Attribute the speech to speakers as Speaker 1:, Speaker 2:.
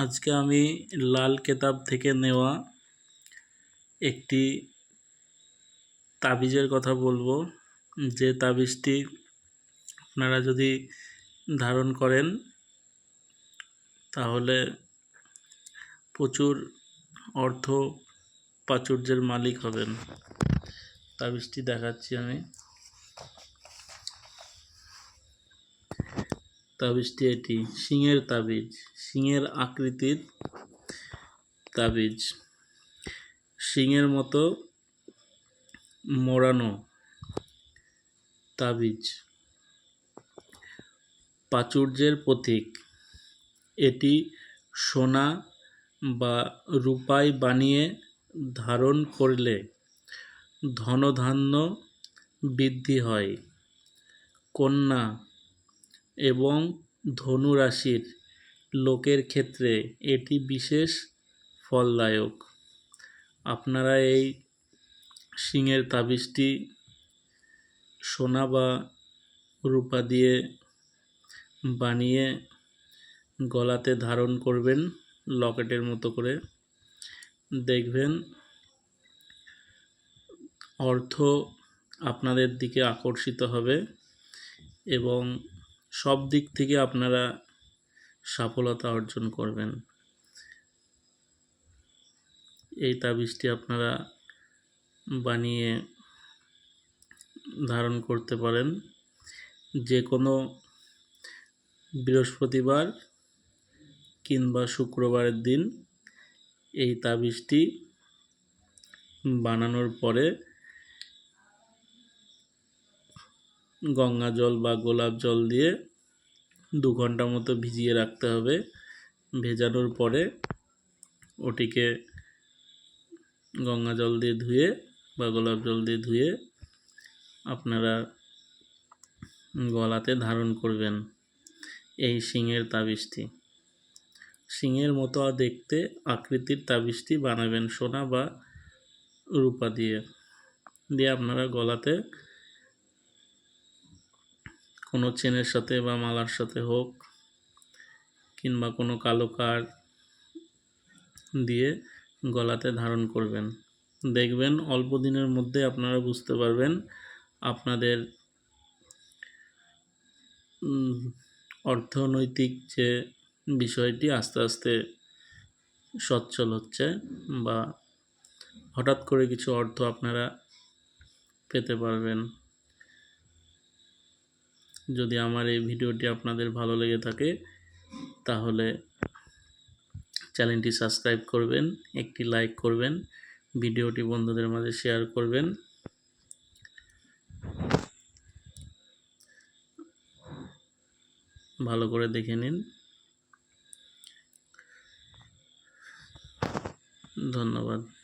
Speaker 1: আজকে আমি লাল কেতাব থেকে নেওয়া একটি তাবিজের কথা বলব। যে তাবিজটি আপনারা যদি ধারণ করেন, তাহলে প্রচুর অর্থ প্রাচুর্যের মালিক হবেন। তাবিজটি দেখাচ্ছি আমি। তাবিজটি এটি, সিংহের তাবিজ। সিংহের আকৃতির তাবিজ। সিংহের মতো মোড়ানো তাবিজ। প্রাচুর্যের প্রতীক। এটি সোনা বা রূপায় বানিয়ে ধারণ করলে ধনধান্য বৃদ্ধি হয়। কন্যা এবং ধনু রাশির লোকের ক্ষেত্রে এটি বিশেষ ফলদায়ক। আপনারা এই শিঙের তাবিজটি সোনা বা রূপা দিয়ে বানিয়ে গলাতে ধারণ করবেন, লকেটের মতো করে। দেখবেন অর্থ আপনাদের দিকে আকর্ষিত হবে এবং সব দিক থেকে আপনারা সফলতা অর্জন করবেন। এই তাবিজটি আপনারা বানিয়ে ধারণ করতে পারেন। যে কোনো বৃহস্পতিবার কিংবা শুক্রবারের দিন এই তাবিজটি বানানোর পরে গঙ্গা জল বা গোলাপ জল দিয়ে দু ঘণ্টা মতো ভিজিয়ে রাখতে হবে। ভেজানোর পরে ওটিকে গঙ্গা জল দিয়ে ধুয়ে বা গোলাপ জল দিয়ে ধুয়ে আপনারা গলাতে ধারণ করবেন এই শিঙের তাবিজটি। শিঙের মতো দেখতে আকৃতির তাবিজটি বানাবেন সোনা বা রূপা দিয়ে। দিয়ে আপনারা গলাতে কোনো চেনের সাথে বা মালার সাথে হোক কিংবা কোনো কালো কার দিয়ে গলাতে ধারণ করবেন। দেখবেন অল্প দিনের মধ্যে আপনারা বুঝতে পারবেন আপনাদের অর্থনৈতিক যে বিষয়টি আস্তে আস্তে সচ্ছল হচ্ছে বা হঠাৎ করে কিছু অর্থ আপনারা পেতে পারবেন। যদি আমার এই ভিডিওটি আপনাদের ভালো লেগে থাকে, তাহলে চ্যানেলটি সাবস্ক্রাইব করবেন, একটি লাইক করবেন, ভিডিওটি বন্ধুদের মাঝে শেয়ার করবেন। ভালো করে দেখে নিন। ধন্যবাদ।